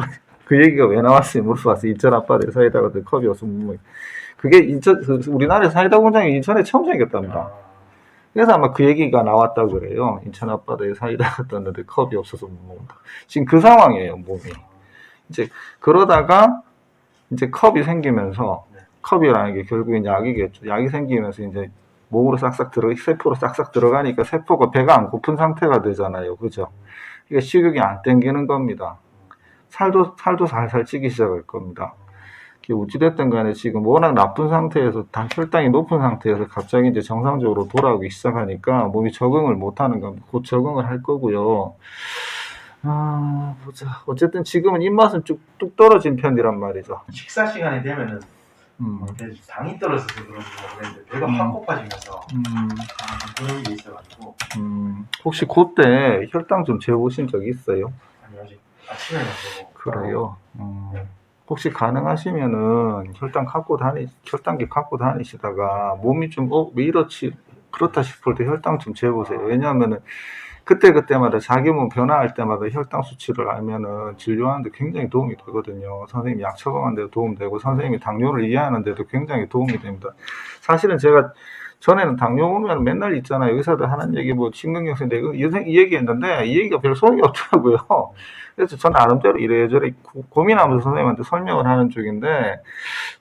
그 얘기가 왜 나왔어요? 물어봤어요. 인천 아빠들 사이다가 그 컵이 없으면 뭐 그게 인천 그 우리나라 사이다 공장이 인천에 처음 생겼답니다. 아, 그래서 아마 그 얘기가 나왔다 그래요. 인천 앞바다에 사이다가 떴는데 컵이 없어서 못 먹는다. 지금 그 상황이에요, 몸이. 이제 그러다가 이제 컵이 생기면서 네. 컵이라는 게 결국엔 약이겠죠. 약이 생기면서 이제 몸으로 싹싹 들어 세포로 싹싹 들어가니까 세포가 배가 안 고픈 상태가 되잖아요. 그죠? 이게 식욕이 안 땡기는 겁니다. 살도 살도 살살 찌기 시작할 겁니다. 이게 어찌됐든 간에 지금 워낙 나쁜 상태에서 당 혈당이 높은 상태에서 갑자기 이제 정상적으로 돌아오기 시작하니까 몸이 적응을 못 하는 겁니다. 곧 적응을 할 거고요. 아, 보자. 어쨌든 지금은 입맛은 쭉뚝 떨어진 편이란 말이죠. 식사 시간이 되면은 음, 뭐 당이 떨어져서 그런지 모르겠는데 배가 음. 확 고파지면서 음, 아, 그런 게 있어가지고 음. 혹시 그때 혈당 좀 재보신 적 있어요? 보고 그래요. 음. 네. 혹시 가능하시면은 혈당 갖고 다니, 혈당기 갖고 다니시다가 몸이 좀, 어, 왜 이렇지? 그렇다 싶을 때 혈당 좀 재보세요. 왜냐하면은 그때 그때마다 자기 몸 변화할 때마다 혈당 수치를 알면은 진료하는데 굉장히 도움이 되거든요. 선생님이 약 처방하는 데도 도움되고 선생님이 당뇨를 이해하는 데도 굉장히 도움이 됩니다. 사실은 제가 전에는 당뇨 오면 맨날 있잖아요. 의사들 하는 얘기 뭐 심근경색인데 이, 이 얘기 했는데 이 얘기가 별 소용이 없더라고요. 그래서 전 나름대로 이래저래 고- 고민하면서 선생님한테 설명을 하는 쪽인데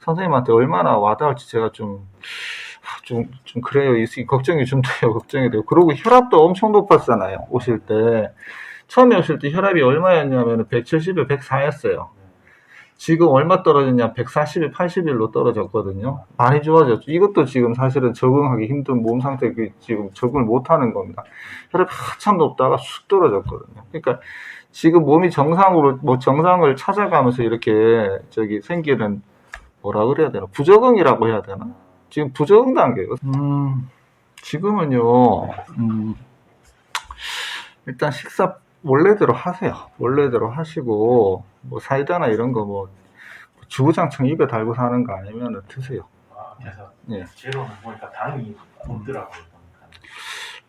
선생님한테 얼마나 와닿을지 제가 좀 좀, 좀 그래요. 걱정이 좀 돼요. 걱정이 돼요. 그리고 혈압도 엄청 높았잖아요. 오실 때. 처음에 오실 때 혈압이 얼마였냐면 170에 104였어요. 지금 얼마 떨어졌냐? 140에 81로 떨어졌거든요. 많이 좋아졌죠. 이것도 지금 사실은 적응하기 힘든 몸 상태, 그 지금 적응을 못 하는 겁니다. 혈압이 한참 높다가 쑥 떨어졌거든요. 그러니까 지금 몸이 정상으로, 뭐 정상을 찾아가면서 이렇게 저기 생기는 뭐라 그래야 되나? 부적응이라고 해야 되나? 지금 부적응 단계예요. 음, 지금은요, 음, 일단 식사 원래대로 하세요. 원래대로 하시고, 뭐 사이다나 이런 거 뭐, 주구장창 입에 달고 사는 거 아니면 드세요. 아, 그래서 예. 재료는 보니까 당이 없더라고요.